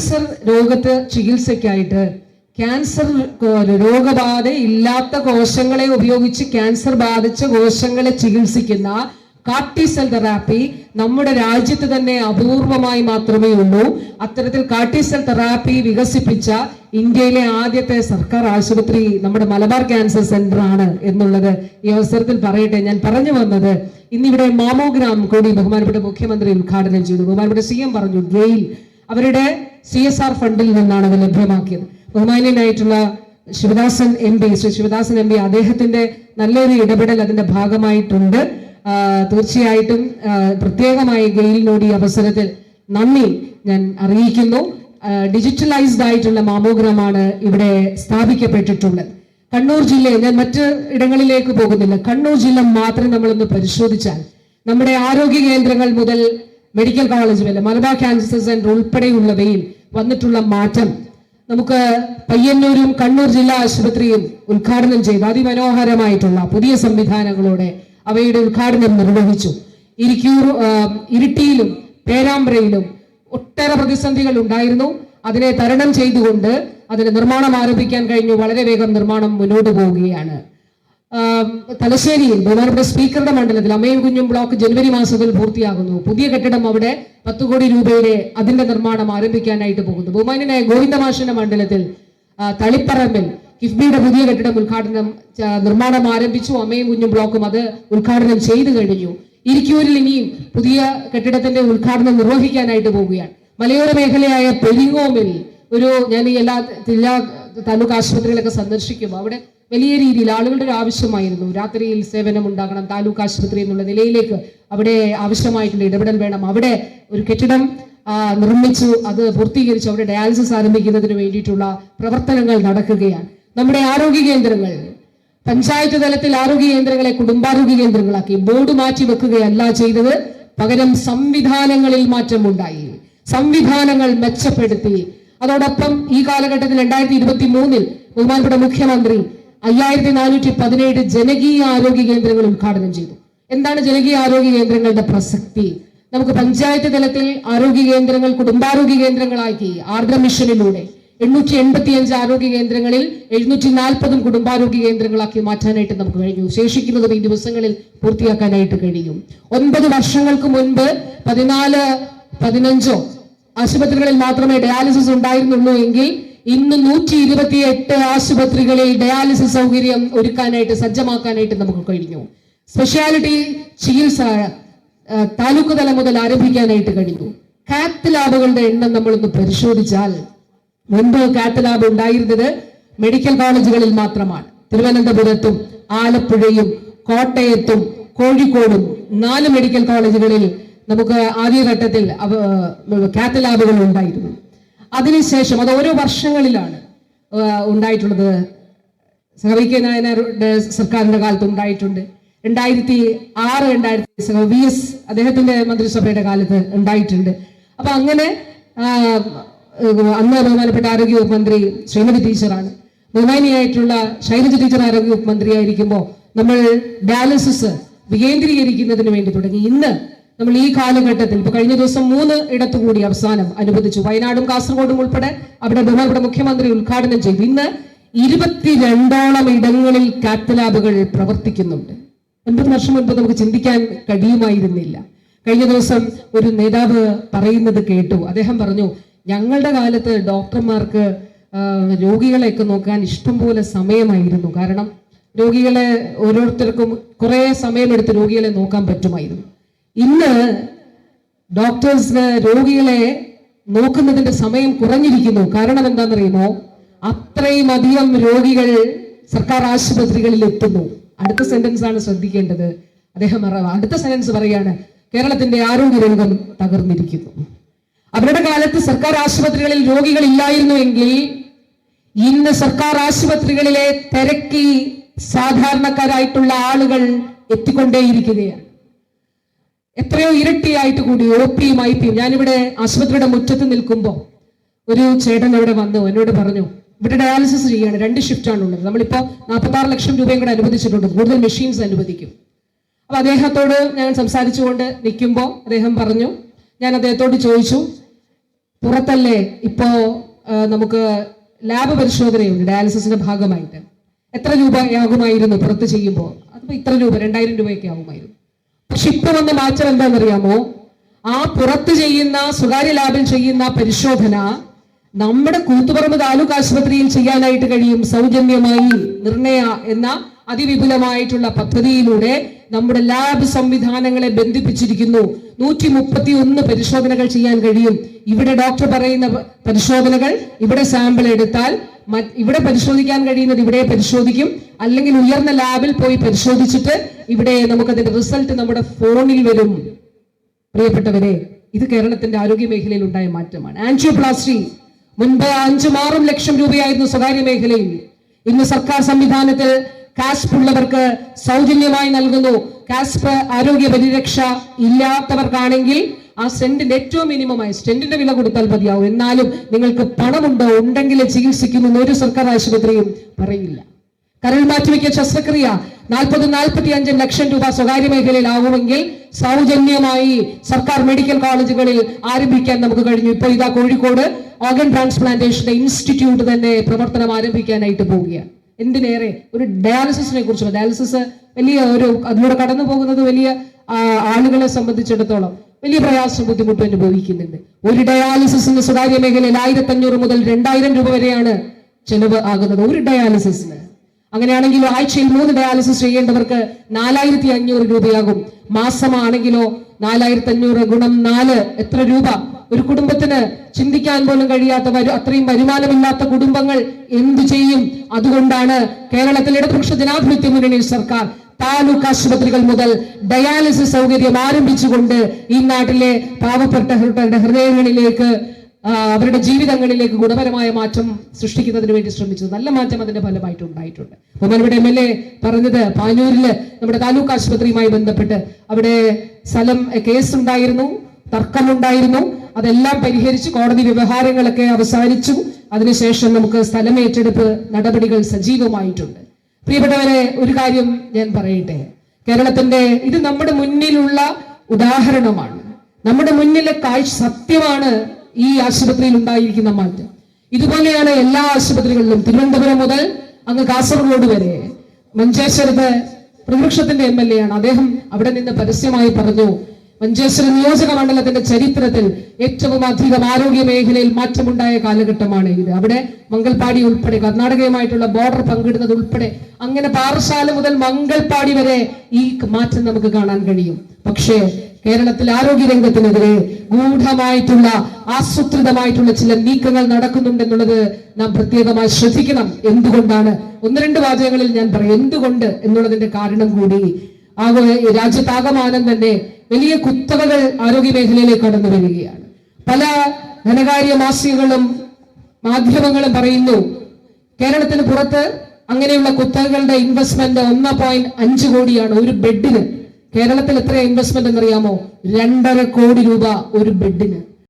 Cancer രോഗത്തെ ചികിത്സയ്ക്കായിട്ട് cancer രോഗബാധ ഇല്ലാത്ത കോശങ്ങളെ ഉപയോഗിച്ച് ക്യാൻസർ ബാധിച്ച കോശങ്ങളെ ചികിത്സിക്കുന്ന കാർട്ടിസെൽ തെറാപ്പി നമ്മുടെ രാജ്യത്ത് തന്നെ അപൂർവമായി മാത്രമേ ഉള്ളൂ. അത്തരത്തിൽ കാർട്ടിസെൽ തെറാപ്പി വികസിപ്പിച്ച ഇന്ത്യയിലെ ആദ്യത്തെ സർക്കാർ ആശുപത്രി നമ്മുടെ മലബാർ ക്യാൻസർ സെന്റർ ആണ് എന്നുള്ളത് ഈ അവസരത്തിൽ പറയട്ടെ. ഞാൻ പറഞ്ഞു വന്നത് ഇന്നിവിടെ മാമോഗ്രാം കൂടി ബഹുമാനപ്പെട്ട മുഖ്യമന്ത്രി ഉദ്ഘാടനം ചെയ്തു. ബഹുമാനപ്പെട്ട സി പറഞ്ഞു ഗെയിൽ അവരുടെ സി എസ് ആർ ഫണ്ടിൽ നിന്നാണ് അത് ലഭ്യമാക്കിയത്. ബഹുമാന്യനായിട്ടുള്ള Sivadasan M P Shri Sivadasan M P അദ്ദേഹത്തിന്റെ നല്ലൊരു ഇടപെടൽ അതിന്റെ ഭാഗമായിട്ടുണ്ട്. തീർച്ചയായിട്ടും പ്രത്യേകമായി ഗെയിലിനോട് ഈ അവസരത്തിൽ നന്ദി ഞാൻ അറിയിക്കുന്നു. ഡിജിറ്റലൈസ്ഡ് ആയിട്ടുള്ള മാമോഗ്രാമാണ് ഇവിടെ സ്ഥാപിക്കപ്പെട്ടിട്ടുള്ളത്. കണ്ണൂർ ജില്ലയെ ഞാൻ മറ്റ് ഇടങ്ങളിലേക്ക് പോകുന്നില്ല. കണ്ണൂർ ജില്ല മാത്രം നമ്മളൊന്ന് പരിശോധിച്ചാൽ നമ്മുടെ ആരോഗ്യ കേന്ദ്രങ്ങൾ മുതൽ medical college Malabar cancer centre ഉൾപ്പെടെയുള്ളവയിൽ വന്നിട്ടുള്ള മാറ്റം നമുക്ക് പയ്യന്നൂരും കണ്ണൂർ ജില്ലാ ആശുപത്രിയും ഉദ്ഘാടനം ചെയ്തു. അതിമനോഹരമായിട്ടുള്ള പുതിയ സംവിധാനങ്ങളോടെ അവയുടെ ഉദ്ഘാടനം നിർവഹിച്ചു. ഇരിക്കൂർ ഇരിട്ടിയിലും പേരാമ്പ്രയിലും ഒട്ടേറെ പ്രതിസന്ധികൾ ഉണ്ടായിരുന്നു. അതിനെ തരണം ചെയ്തുകൊണ്ട് അതിന് നിർമ്മാണം ആരംഭിക്കാൻ കഴിഞ്ഞു. വളരെ വേഗം നിർമ്മാണം മുന്നോട്ട് പോവുകയാണ്. തലശ്ശേരിയിൽ ബഹുമാനപ്പെട്ട സ്പീക്കറുടെ മണ്ഡലത്തിൽ അമ്മയും കുഞ്ഞും ബ്ലോക്ക് ജനുവരി മാസത്തിൽ പൂർത്തിയാകുന്നു. പുതിയ കെട്ടിടം അവിടെ പത്ത് കോടി രൂപയുടെ അതിന്റെ നിർമ്മാണം ആരംഭിക്കാനായിട്ട് പോകുന്നു. ബഹുമാനായ ഗോവിന്ദമാഷിന്റെ മണ്ഡലത്തിൽ തളിപ്പറമ്പിൽ കിഫ്ബിയുടെ പുതിയ കെട്ടിടം ഉദ്ഘാടനം നിർമ്മാണം ആരംഭിച്ചു. അമ്മയും കുഞ്ഞും ബ്ലോക്കും അത് ഉദ്ഘാടനം ചെയ്തു കഴിഞ്ഞു. ഇരിക്കൂരിൽ ഇനിയും പുതിയ കെട്ടിടത്തിന്റെ ഉദ്ഘാടനം നിർവഹിക്കാനായിട്ട് പോവുകയാണ്. മലയോര മേഖലയായ പെരിങ്ങോമിൽ ഒരു ഞാൻ ഈ എല്ലാ ജില്ലാ താലൂക്ക് ആശുപത്രികളൊക്കെ സന്ദർശിക്കുമ്പോൾ അവിടെ വലിയ രീതിയിൽ ആളുകളുടെ ഒരു ആവശ്യമായിരുന്നു. രാത്രിയിൽ സേവനം ഉണ്ടാകണം താലൂക്ക് ആശുപത്രി എന്നുള്ള നിലയിലേക്ക് അവിടെ ആവശ്യമായിട്ടുള്ള ഇടപെടൽ വേണം. അവിടെ ഒരു കെട്ടിടം നിർമ്മിച്ചു. അത് പൂർത്തീകരിച്ചു അവിടെ ഡയാലിസിസ് ആരംഭിക്കുന്നതിന് വേണ്ടിയിട്ടുള്ള പ്രവർത്തനങ്ങൾ നടക്കുകയാണ്. നമ്മുടെ ആരോഗ്യ കേന്ദ്രങ്ങൾ പഞ്ചായത്ത് തലത്തിൽ ആരോഗ്യ കേന്ദ്രങ്ങളെ കുടുംബാരോഗ്യ കേന്ദ്രങ്ങളാക്കി. ബോർഡ് മാറ്റി വെക്കുകയല്ല ചെയ്തത്. പകരം സംവിധാനങ്ങളിൽ മാറ്റമുണ്ടായി. സംവിധാനങ്ങൾ മെച്ചപ്പെടുത്തി. അതോടൊപ്പം ഈ കാലഘട്ടത്തിൽ രണ്ടായിരത്തി ഇരുപത്തി മൂന്നിൽ ബഹുമാനപ്പെട്ട മുഖ്യമന്ത്രി അയ്യായിരത്തി നാനൂറ്റി പതിനേഴ് ജനകീയ ആരോഗ്യ കേന്ദ്രങ്ങൾ ഉദ്ഘാടനം ചെയ്തു. എന്താണ് ജനകീയ ആരോഗ്യ കേന്ദ്രങ്ങളുടെ പ്രസക്തി? നമുക്ക് പഞ്ചായത്ത് തലത്തിൽ ആരോഗ്യ കേന്ദ്രങ്ങൾ കുടുംബാരോഗ്യ കേന്ദ്രങ്ങളാക്കി ആർദ്ര മിഷനിലൂടെ എണ്ണൂറ്റി എൺപത്തി അഞ്ച് ആരോഗ്യ കേന്ദ്രങ്ങളിൽ എഴുന്നൂറ്റി നാൽപ്പതും കുടുംബാരോഗ്യ കേന്ദ്രങ്ങളാക്കി മാറ്റാനായിട്ട് നമുക്ക് കഴിഞ്ഞു. ശേഷിക്കുന്നതും ഈ ദിവസങ്ങളിൽ പൂർത്തിയാക്കാനായിട്ട് കഴിയും. ഒൻപത് വർഷങ്ങൾക്ക് മുൻപ് പതിനാല് പതിനഞ്ചോ ആശുപത്രികളിൽ മാത്രമേ ഡയാലിസിസ് ഉണ്ടായിരുന്നുള്ളൂ എങ്കിൽ ഇന്ന് നൂറ്റി ഇരുപത്തി എട്ട് ആശുപത്രികളിൽ ഡയാലിസിസ് സൗകര്യം ഒരുക്കാനായിട്ട് സജ്ജമാക്കാനായിട്ട് നമുക്ക് കഴിഞ്ഞു. സ്പെഷ്യാലിറ്റി ചികിത്സ താലൂക്ക് തലം മുതൽ ആരംഭിക്കാനായിട്ട് കഴിഞ്ഞു. കാത്ത് ലാബുകളുടെ എണ്ണം നമ്മളൊന്ന് പരിശോധിച്ചാൽ മുൻപ് കാത്ത് ലാബ് ഉണ്ടായിരുന്നത് മെഡിക്കൽ കോളേജുകളിൽ മാത്രമാണ്. തിരുവനന്തപുരത്തും ആലപ്പുഴയും കോട്ടയത്തും കോഴിക്കോടും നാല് മെഡിക്കൽ കോളേജുകളിൽ നമുക്ക് ആദ്യഘട്ടത്തിൽ കാത്ത് ലാബുകൾ ഉണ്ടായിരുന്നു. അതിനുശേഷം അത് ഓരോ വർഷങ്ങളിലാണ് ഉണ്ടായിട്ടുള്ളത്. സഹവി കെ നായനാരുടെ സർക്കാരിന്റെ കാലത്ത് ഉണ്ടായിട്ടുണ്ട്. രണ്ടായിരത്തി ആറ് രണ്ടായിരത്തി സഹ വി എസ് അദ്ദേഹത്തിന്റെ മന്ത്രിസഭയുടെ കാലത്ത് ഉണ്ടായിട്ടുണ്ട്. അപ്പൊ അങ്ങനെ അന്ന് ബഹുമാനപ്പെട്ട ആരോഗ്യവകുപ്പ് മന്ത്രി ശ്രീമതി ടീച്ചറാണ്. ബഹുമാനിയായിട്ടുള്ള ശൈലജ ടീച്ചർ ആരോഗ്യവകുപ്പ് മന്ത്രിയായിരിക്കുമ്പോൾ നമ്മൾ ഡയാലിസിസ് വികേന്ദ്രീകരിക്കുന്നതിന് വേണ്ടി തുടങ്ങി. ഇന്ന് നമ്മൾ ഈ കാലഘട്ടത്തിൽ ഇപ്പൊ കഴിഞ്ഞ ദിവസം മൂന്ന് ഇടത്തു കൂടി അവസാനം അനുവദിച്ചു. വയനാടും കാസർഗോഡും ഉൾപ്പെടെ അവിടെ ബഹുമാനപ്പെട്ട മുഖ്യമന്ത്രി ഉദ്ഘാടനം ചെയ്തു. ഇന്ന് ഇരുപത്തിരണ്ടോളം ഇടങ്ങളിൽ കാത്ത് ലാബുകൾ പ്രവർത്തിക്കുന്നുണ്ട്. ഒൻപത് വർഷം മുൻപ് നമുക്ക് ചിന്തിക്കാൻ കഴിയുമായിരുന്നില്ല. കഴിഞ്ഞ ദിവസം ഒരു നേതാവ് പറയുന്നത് കേട്ടു. അദ്ദേഹം പറഞ്ഞു ഞങ്ങളുടെ കാലത്ത് ഡോക്ടർമാർക്ക് രോഗികളെയൊക്കെ നോക്കാൻ ഇഷ്ടംപോലെ സമയമായിരുന്നു. കാരണം രോഗികളെ ഓരോരുത്തർക്കും കുറേ സമയമെടുത്ത് രോഗികളെ നോക്കാൻ പറ്റുമായിരുന്നു. ഇന്ന് ഡോക്ടേഴ്സിന് രോഗികളെ നോക്കുന്നതിന്റെ സമയം കുറഞ്ഞിരിക്കുന്നു. കാരണം എന്താണെന്നറിയുമോ? അത്രയും അധികം രോഗികൾ സർക്കാർ ആശുപത്രികളിൽ എത്തുന്നു. അടുത്ത സെന്റൻസ് ആണ് ശ്രദ്ധിക്കേണ്ടത്. അദ്ദേഹം അടുത്ത സെന്റൻസ് പറയാണ് കേരളത്തിന്റെ ആരോഗ്യരംഗം തകർന്നിരിക്കുന്നു. അവരുടെ കാലത്ത് സർക്കാർ ആശുപത്രികളിൽ രോഗികൾ ഇല്ലായിരുന്നുവെങ്കിൽ ഇന്ന് സർക്കാർ ആശുപത്രികളിലെ തിരക്കി സാധാരണക്കാരായിട്ടുള്ള ആളുകൾ എത്തിക്കൊണ്ടേയിരിക്കുകയാണ്. എത്രയോ ഇരട്ടിയായിട്ട് കൂടി ഒ പിയും ഐ പിയും ഞാനിവിടെ ആശുപത്രിയുടെ മുറ്റത്ത് നിൽക്കുമ്പോൾ ഒരു ചേട്ടൻ അവിടെ വന്നു എന്നോട് പറഞ്ഞു ഇവിടെ ഡയാലിസിസ് ചെയ്യാണ് രണ്ട് ഷിഫ്റ്റാണ് ഉള്ളത് നമ്മളിപ്പോൾ നാൽപ്പത്തി ആറ് ലക്ഷം രൂപയും കൂടെ അനുവദിച്ചിട്ടുണ്ട്. കൂടുതൽ മെഷീൻസ് അനുവദിക്കും. അപ്പോൾ അദ്ദേഹത്തോട് ഞാൻ സംസാരിച്ചുകൊണ്ട് നിൽക്കുമ്പോൾ അദ്ദേഹം പറഞ്ഞു ഞാൻ അദ്ദേഹത്തോട് ചോദിച്ചു പുറത്തല്ലേ ഇപ്പോ നമുക്ക് ലാബ് പരിശോധനയുണ്ട് ഡയാലിസിസിന്റെ ഭാഗമായിട്ട്. എത്ര രൂപയാകുമായിരുന്നു പുറത്ത് ചെയ്യുമ്പോൾ അപ്പോൾ ഇത്ര രൂപ രണ്ടായിരം രൂപയൊക്കെ ആകുമായിരുന്നു. പക്ഷെ ഇപ്പൊ വന്ന മാറ്റം എന്താണെന്നറിയാമോ? ആ പുറത്ത് ചെയ്യുന്ന സ്വകാര്യ ലാബിൽ ചെയ്യുന്ന പരിശോധന നമ്മുടെ കൂത്തുപറമ്പ് താലൂക്ക് ആശുപത്രിയിൽ ചെയ്യാനായിട്ട് കഴിയും സൗജന്യമായി നിർണയ എന്ന അതിവിപുലമായിട്ടുള്ള പദ്ധതിയിലൂടെ നമ്മുടെ ലാബ് സംവിധാനങ്ങളെ ബന്ധിപ്പിച്ചിരിക്കുന്നു. നൂറ്റി മുപ്പത്തി ഒന്ന് പരിശോധനകൾ ചെയ്യാൻ കഴിയും. ഇവിടെ ഡോക്ടർ പറയുന്ന പരിശോധനകൾ ഇവിടെ സാമ്പിൾ എടുത്താൽ ഇവിടെ പരിശോധിക്കാൻ കഴിയുന്നത് ഇവിടെ പരിശോധിക്കും. അല്ലെങ്കിൽ ഉയർന്ന ലാബിൽ പോയി പരിശോധിച്ചിട്ട് ഇവിടെ നമുക്ക് നമുക്കതിന്റെ റിസൾട്ട് നമ്മുടെ ഫോണിൽ വരും. പ്രിയപ്പെട്ടവരെ ഇത് കേരളത്തിന്റെ ആരോഗ്യ മേഖലയിൽ ഉണ്ടായ മാറ്റമാണ്. ആൻജിയോപ്ലാസ്റ്റി മുൻപ് അഞ്ചും ആറും ലക്ഷം രൂപയായിരുന്നു സ്വകാര്യ മേഖലയിൽ. ഇന്ന് സർക്കാർ സംവിധാനത്തിൽ കാസ്പ് ഉള്ളവർക്ക് സൗജന്യമായി നൽകുന്നു. കാസ്പ് ആരോഗ്യ പരിരക്ഷ ഇല്ലാത്തവർക്കാണെങ്കിൽ ആ സെന്റിന്റെ ഏറ്റവും മിനിമമായി സ്റ്റെന്റിന്റെ വില കൊടുത്താൽ മതിയാവും. എന്നാലും നിങ്ങൾക്ക് പണമുണ്ടോ? ഉണ്ടെങ്കിലേ ചികിത്സിക്കുമെന്ന് ഒരു സർക്കാർ ആശുപത്രിയും പറയില്ല. കരൾ മാറ്റിവെക്കൽ ശസ്ത്രക്രിയ നാൽപ്പത് നാൽപ്പത്തി അഞ്ച് ലക്ഷം രൂപ സ്വകാര്യ മേഖലയിൽ ആവുമെങ്കിൽ സൗജന്യമായി സർക്കാർ മെഡിക്കൽ കോളേജുകളിൽ ആരംഭിക്കാൻ നമുക്ക് കഴിഞ്ഞു. ഇപ്പോൾ ഇതാ കോഴിക്കോട് ഓർഗൻ ട്രാൻസ്പ്ലാന്റേഷന്റെ ഇൻസ്റ്റിറ്റ്യൂട്ട് തന്നെ പ്രവർത്തനം ആരംഭിക്കാനായിട്ട് പോവുകയാണ്. എന്തിനേറെ? ഒരു ഡയാലിസിസിനെ കുറിച്ച് ഡയാലിസിസ് വലിയ ഒരു അതിലൂടെ കടന്നു പോകുന്നത് വലിയ ആളുകളെ സംബന്ധിച്ചിടത്തോളം. വലിയ പ്രയാസം ബുദ്ധിമുട്ടും അനുഭവിക്കുന്നുണ്ട്. ഒരു ഡയാലിസിസിന് സ്വകാര്യ മേഖലയിൽ ആയിരത്തി അഞ്ഞൂറ് മുതൽ രണ്ടായിരം രൂപ വരെയാണ് ചെലവ് ആകുന്നത് ഒരു ഡയാലിസിസിന് അങ്ങനെയാണെങ്കിൽ ആഴ്ചയിൽ മൂന്ന് ഡയാലിസിസ് ചെയ്യേണ്ടവർക്ക് നാലായിരത്തി അഞ്ഞൂറ് രൂപയാകും. മാസമാണെങ്കിലോ നാലായിരത്തി അഞ്ഞൂറ് ഗുണം നാല് എത്ര രൂപ? ഒരു കുടുംബത്തിന് ചിന്തിക്കാൻ പോലും കഴിയാത്ത വരു അത്രയും വരുമാനമില്ലാത്ത കുടുംബങ്ങൾ എന്തു ചെയ്യും? അതുകൊണ്ടാണ് കേരളത്തിൽ ഇടതുപക്ഷ ജനാധിപത്യ മുന്നണി സർക്കാർ താലൂക്ക് ആശുപത്രികൾ മുതൽ ഡയാലിസിസ് സൗകര്യം ആരംഭിച്ചുകൊണ്ട് ഈ നാട്ടിലെ പാവപ്പെട്ടവരുടെ ഹൃദയങ്ങളിലേക്ക് അവരുടെ ജീവിതങ്ങളിലേക്ക് ഗുണപരമായ മാറ്റം സൃഷ്ടിക്കുന്നതിന് വേണ്ടി ശ്രമിച്ചത്. നല്ല മാറ്റം അതിന്റെ ഫലമായിട്ട് ഉണ്ടായിട്ടുണ്ട്. ബഹുമാനയുടെ എം എൽ എ പറഞ്ഞത് പാനൂരിൽ നമ്മുടെ താലൂക്ക് ആശുപത്രിയുമായി ബന്ധപ്പെട്ട് അവിടെ സ്ഥലം കേസ് ഉണ്ടായിരുന്നു തർക്കമുണ്ടായിരുന്നു. അതെല്ലാം പരിഹരിച്ച് കോടതി വ്യവഹാരങ്ങളൊക്കെ അവസാനിച്ചു. അതിനുശേഷം നമുക്ക് സ്ഥലമേറ്റെടുപ്പ് നടപടികൾ സജീവമായിട്ടുണ്ട്. പ്രിയപ്പെട്ടവരെ ഒരു കാര്യം ഞാൻ പറയട്ടെ. കേരളത്തിന്റെ ഇത് നമ്മുടെ മുന്നിലുള്ള ഉദാഹരണമാണ്. നമ്മുടെ മുന്നിലെ കാഴ്ച സത്യമാണ് ഈ ആശുപത്രിയിൽ ഉണ്ടായിരിക്കുന്ന മാറ്റം. ഇതുപോലെയാണ് എല്ലാ ആശുപത്രികളിലും. തിരുവനന്തപുരം മുതൽ അങ്ങ് കാസർഗോഡ് വരെ. മഞ്ചേശ്വരത്ത് പ്രതിപക്ഷത്തിന്റെ എം എൽ എ ആണ്. അദ്ദേഹം അവിടെ നിന്ന് പരസ്യമായി പറഞ്ഞു മഞ്ചേശ്വരം നിയോജക മണ്ഡലത്തിന്റെ ചരിത്രത്തിൽ ഏറ്റവും അധികം ആരോഗ്യ മേഖലയിൽ മാറ്റമുണ്ടായ കാലഘട്ടമാണ് ഇത്. അവിടെ മംഗൽപാടി ഉൾപ്പെടെ കർണാടകയുമായിട്ടുള്ള ബോർഡർ പങ്കിടുന്നത് ഉൾപ്പെടെ അങ്ങനെ പാറശാല മുതൽ മംഗൽപാടി വരെ ഈ മാറ്റം നമുക്ക് കാണാൻ കഴിയും. പക്ഷേ കേരളത്തിൽ ആരോഗ്യ രംഗത്തിനെതിരെ ഗൂഢമായിട്ടുള്ള ആസൂത്രിതമായിട്ടുള്ള ചില നീക്കങ്ങൾ നടക്കുന്നുണ്ടെന്നുള്ളത് നാം പ്രത്യേകമായി ശ്രദ്ധിക്കണം. എന്തുകൊണ്ടാണ്? ഒന്ന് രണ്ട് വാചകങ്ങളിൽ ഞാൻ പറയും. എന്തുകൊണ്ട് എന്നുള്ളതിന്റെ കാരണം കൂടി ആകെ രാജ്യത്താകമാനം തന്നെ വലിയ കുത്തകകൾ ആരോഗ്യ മേഖലയിലേക്ക് കടന്നു വരികയാണ്. പല ധനകാര്യ മാസികകളും മാധ്യമങ്ങളും പറയുന്നു കേരളത്തിന് പുറത്ത് അങ്ങനെയുള്ള കുത്തകകളുടെ ഇൻവെസ്റ്റ്മെന്റ് ഒന്ന് പോയിന്റ് അഞ്ച് കോടിയാണ് ഒരു ബെഡിന് കേരളത്തിൽ എത്ര ഇൻവെസ്റ്റ്മെന്റ് എന്നറിയാമോ? രണ്ടര കോടി രൂപ ഒരു ബെഡിന്